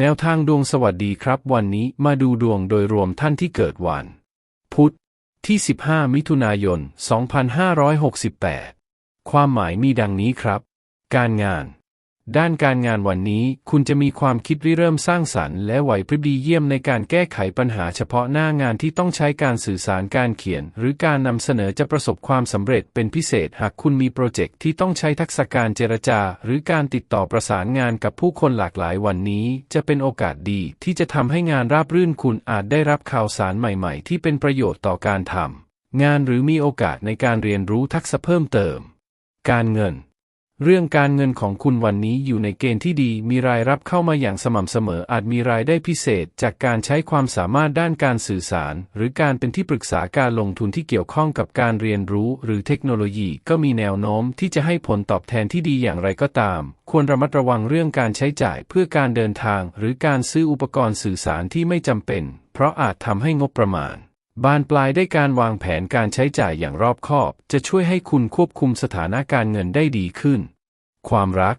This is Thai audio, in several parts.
แนวทางดวงสวัสดีครับ วันนี้มาดูดวงโดยรวมท่านที่เกิดวัน พุธที่ 15 มิถุนายน 2568 ความหมายมีดังนี้ครับ การงาน ด้านการงานวันนี้คุณจะมีความคิดริเริ่มสร้างสรรค์และไหวพริบดีเยี่ยมในการแก้ไขปัญหาเฉพาะหน้างานที่ต้องใช้การสื่อสารการเขียน หรือการนำเสนอจะประสบความสำเร็จเป็นพิเศษหากคุณมีโปรเจกต์ที่ต้องใช้ทักษะการเจรจา หรือการติดต่อประสานงานกับผู้คนหลากหลายวันนี้ จะเป็นโอกาสดีที่จะทำให้งานราบรื่นคุณอาจได้รับข่าวสารใหม่ๆ ที่เป็นประโยชน์ต่อการทำงานหรือมีโอกาสในการเรียนรู้ทักษะเพิ่มเติม การเงิน เรื่องการเงินของคุณวันนี้อยู่ในเกณฑ์ที่ดี มีรายรับเข้ามาอย่างสม่ำเสมอ อาจมีรายได้พิเศษ จากการใช้ความสามารถด้านการสื่อสาร หรือการเป็นที่ปรึกษาการลงทุนที่เกี่ยวข้องกับการเรียนรู้ หรือเทคโนโลยี ก็มีแนวโน้มที่จะให้ผลตอบแทนที่ดีอย่างไรก็ตาม ควรระมัดระวังเรื่องการใช้จ่ายเพื่อการเดินทาง หรือการซื้ออุปกรณ์สื่อสารที่ไม่จำเป็น เพราะอาจทำให้งบประมาณ บานปลายได้การวางแผนการใช้จ่ายอย่างรอบคอบ จะช่วยให้คุณควบคุมสถานะการเงินได้ดีขึ้น ความรัก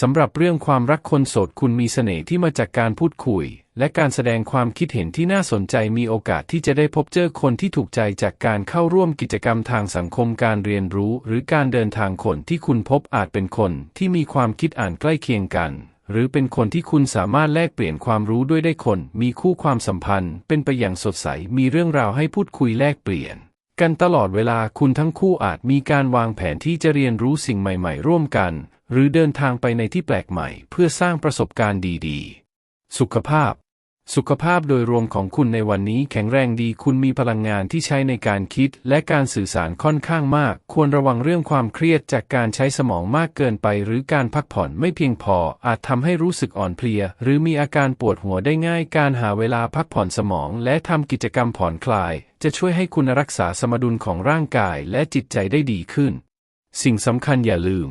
สำหรับเรื่องความรักคนโสดคุณมีเสน่ห์ที่มาจากการพูดคุย และการแสดงความคิดเห็นที่น่าสนใจมีโอกาสที่จะได้พบเจอคนที่ถูกใจจากการเข้าร่วมกิจกรรมทางสังคมการเรียนรู้ หรือการเดินทางคนที่คุณพบอาจเป็นคนที่มีความคิดอ่านใกล้เคียงกัน หรือเป็นคนที่คุณสามารถแลกเปลี่ยนความรู้ด้วยได้คน มีคู่ความสัมพันธ์ เป็นไปอย่างสดใส มีเรื่องราวให้พูดคุยแลกเปลี่ยน กันตลอดเวลาคุณทั้งคู่อาจมีการวางแผนที่จะเรียนรู้สิ่งใหม่ๆ ร่วมกัน หรือเดินทางไปในที่แปลกใหม่ เพื่อสร้างประสบการณ์ดี ๆ สุขภาพ สุขภาพโดยรวมของคุณในวันนี้แข็งแรงดีคุณมีพลังงานที่ใช้ในการคิดและการสื่อสารค่อนข้างมาก ควรระวังเรื่องความเครียดจากการใช้สมองมากเกินไป หรือการพักผ่อนไม่เพียงพอ อาจทำให้รู้สึกอ่อนเพลีย หรือมีอาการปวดหัวได้ง่าย การหาเวลาพักผ่อนสมอง และทำกิจกรรมผ่อนคลาย จะช่วยให้คุณรักษาสมดุลของร่างกายและจิตใจได้ดีขึ้น สิ่งสำคัญอย่าลืม